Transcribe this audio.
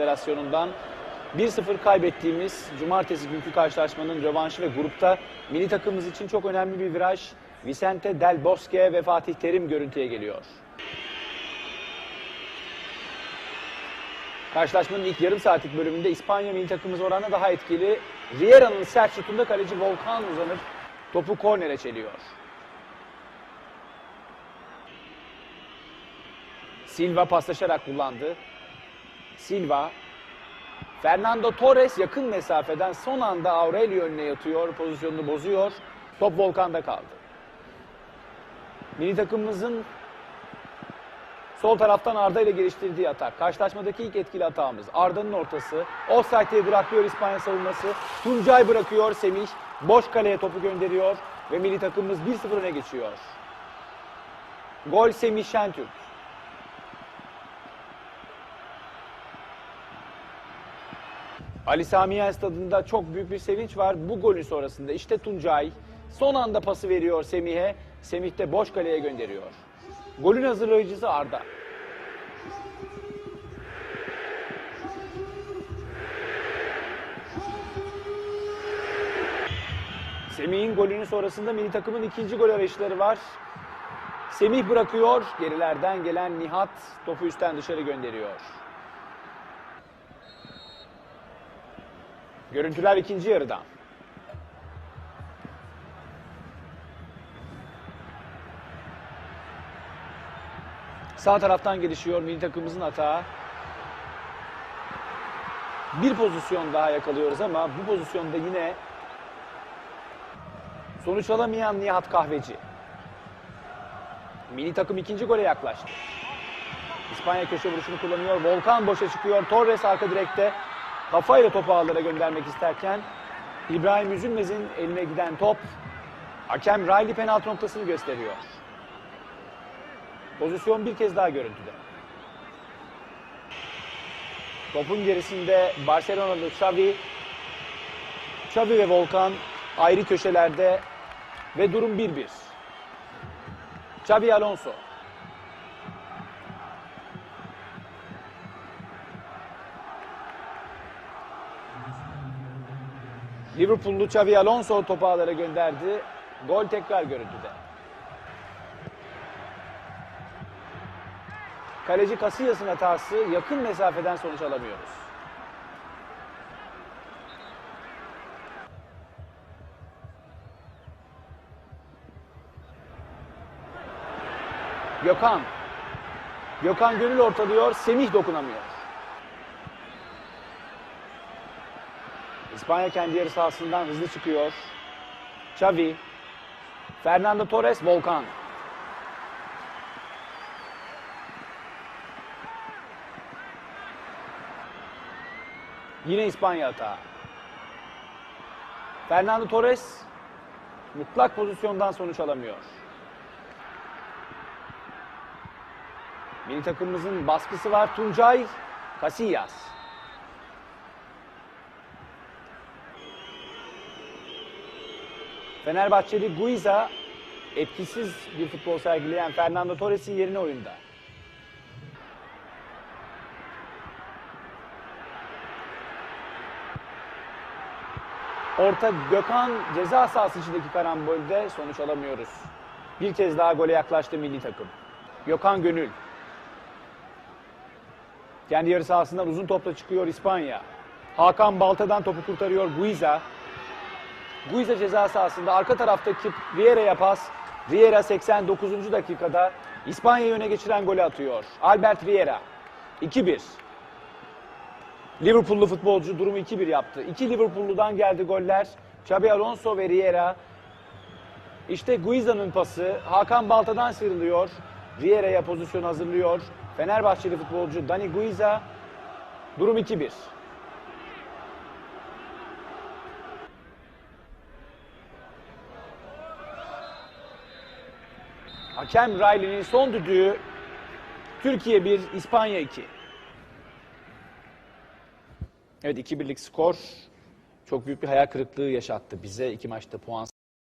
Federasyonu'ndan 1-0 kaybettiğimiz cumartesi günkü karşılaşmanın rövanşı ve grupta milli takımımız için çok önemli bir viraj. Vicente Del Bosque ve Fatih Terim görüntüye geliyor. Karşılaşmanın ilk yarım saatlik bölümünde İspanya milli takımımız oranla daha etkili. Riera'nın sert şutunda kaleci Volkan uzanıp topu kornere çeliyor. Silva paslaşarak kullandı. Silva. Fernando Torres yakın mesafeden son anda Aurelio önüne yatıyor. Pozisyonunu bozuyor. Top Volkan'da kaldı. Milli takımımızın sol taraftan Arda ile geliştirdiği atak. Karşılaşmadaki ilk etkili hatağımız. Arda'nın ortası. Offside'e bırakıyor İspanya savunması. Tuncay bırakıyor Semih. Boş kaleye topu gönderiyor. Ve milli takımımız 1-0 öne geçiyor. Gol Semih Şentürk. Ali Sami Yen stadında çok büyük bir sevinç var bu golün sonrasında. İşte Tuncay son anda pası veriyor Semih'e. Semih de boş kaleye gönderiyor. Golün hazırlayıcısı Arda. Semih'in golünün sonrasında milli takımın ikinci gol arayışları var. Semih bırakıyor. Gerilerden gelen Nihat topu üstten dışarı gönderiyor. Görüntüler ikinci yarıdan. Sağ taraftan gelişiyor milli takımımızın hata. Bir pozisyon daha yakalıyoruz ama bu pozisyonda yine sonuç alamayan Nihat Kahveci. Milli takım ikinci gole yaklaştı. İspanya köşe vuruşunu kullanıyor. Volkan boşa çıkıyor. Torres arka direkte kafayla topu ağlara göndermek isterken İbrahim Üzülmez'in eline giden top hakem Riley penaltı noktasını gösteriyor. Pozisyon bir kez daha görüntüde. Topun gerisinde Barcelona'lı Xavi, Xavi ve Volkan ayrı köşelerde ve durum 1-1. Xavi Alonso. Liverpool'lu Xavi Alonso topu ağlara gönderdi. Gol tekrar görüntüde. Kaleci Casillas'ın hatası yakın mesafeden sonuç alamıyoruz. Gökhan. Gökhan Gönül ortalıyor, Semih dokunamıyor. İspanya kendi yarı sahasından hızlı çıkıyor. Xavi, Fernando Torres, Volkan. Yine İspanya hata. Fernando Torres mutlak pozisyondan sonuç alamıyor. Milli takımımızın baskısı var. Tuncay, Casillas. Fenerbahçeli Guiza etkisiz bir futbol sergileyen Fernando Torres'in yerine oyunda. Orta Gökhan ceza sahası içindeki karambolde sonuç alamıyoruz. Bir kez daha gole yaklaştı milli takım. Gökhan Gönül. Kendi yarı sahasından uzun topla çıkıyor İspanya. Hakan Balta'dan topu kurtarıyor Guiza. Guiza ceza sahasında arka taraftaki Riera'ya pas. Riera 89. dakikada İspanya'yı öne geçiren golü atıyor. Albert Riera. 2-1. Liverpool'lu futbolcu durumu 2-1 yaptı. İki Liverpool'ludan geldi goller. Xabi Alonso ve Riera. İşte Guiza'nın pası. Hakan Balta'dan sıyrılıyor. Riera'ya pozisyon hazırlıyor. Fenerbahçeli futbolcu Dani Guiza. Durum 2-1. Hakem Riley'nin son düdüğü Türkiye 1, İspanya 2. Evet 2-1'lik skor çok büyük bir hayal kırıklığı yaşattı bize. iki maçta puan